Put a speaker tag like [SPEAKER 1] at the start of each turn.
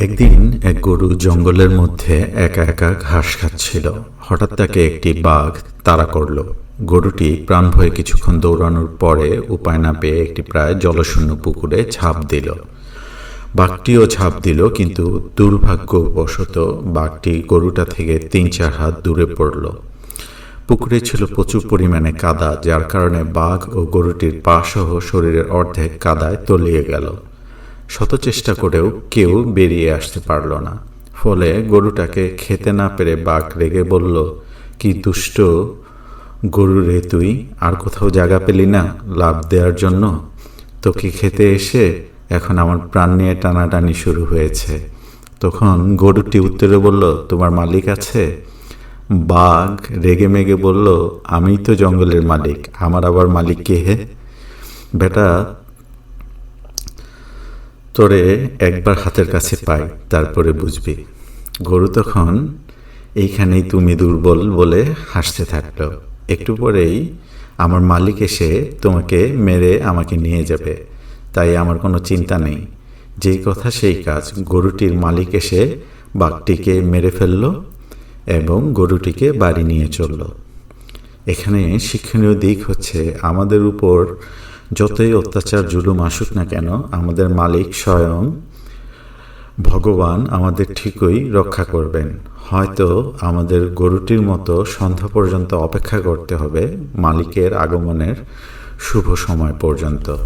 [SPEAKER 1] একদিন এক গরু জঙ্গলের মধ্যে একা একা ঘাস খাচ্ছিল। হঠাৎ তাকে একটি বাঘ তাড়া করল। গরুটি প্রাণ ভয়ে কিছুক্ষণ দৌড়ানোর পরে উপায় না পেয়ে একটি প্রায় জলশূন্য পুকুরে ঝাঁপ দিল। বাঘটিও ঝাঁপ দিল, কিন্তু দুর্ভাগ্যবশত বাঘটি গরুটা থেকে তিন চার হাত দূরে পড়ল। পুকুরে ছিল প্রচুর পরিমাণে কাদা, যার কারণে বাঘ ও গরুটির পা সহ শরীরের অর্ধেক কাদায় তলিয়ে গেল। শত চেষ্টা করেও কেউ বেরিয়ে আসতে পারল না। ফলে গরুটাকে খেতে না পেরে বাঘ রেগে বলল, কি দুষ্ট গরু রে তুই, আর কোথাও জায়গা পেলি না লাভ দেওয়ার জন্য? তোকে খেতে এসে এখন আমার প্রাণ নিয়ে টানাটানি শুরু হয়েছে। তখন গরুটি উত্তরে বলল, তোমার মালিক আছে? বাঘ রেগে মেগে বলল, আমি তো জঙ্গলের মালিক, আমার আবার মালিক কে হে? বেটা তোরে একবার হাতের কাছে পাই, তারপরে বুঝবি। গরু তখন, এইখানেই তুমি দুর্বল বলে হাসতে থাকল। একটু পরেই আমার মালিক এসে তোমাকে মেরে আমাকে নিয়ে যাবে। তাই আমার কোনো চিন্তা নেই। যেই কথা সেই কাজ। গরুটির মালিক এসে বাঘটিকে মেরে ফেলল এবং গরুটিকে বাড়ি নিয়ে চলল। এখানে শিক্ষণীয় দিক হচ্ছে আমাদের উপর যতই অত্যাচার জুলুম আসুক না কেন, আমাদের মালিক স্বয়ং ভগবান আমাদের ঠিকই রক্ষা করবেন। হয়তো আমাদের গরুটির মতো সন্ধ্যা পর্যন্ত অপেক্ষা করতে হবে মালিকের আগমনের শুভ সময় পর্যন্ত।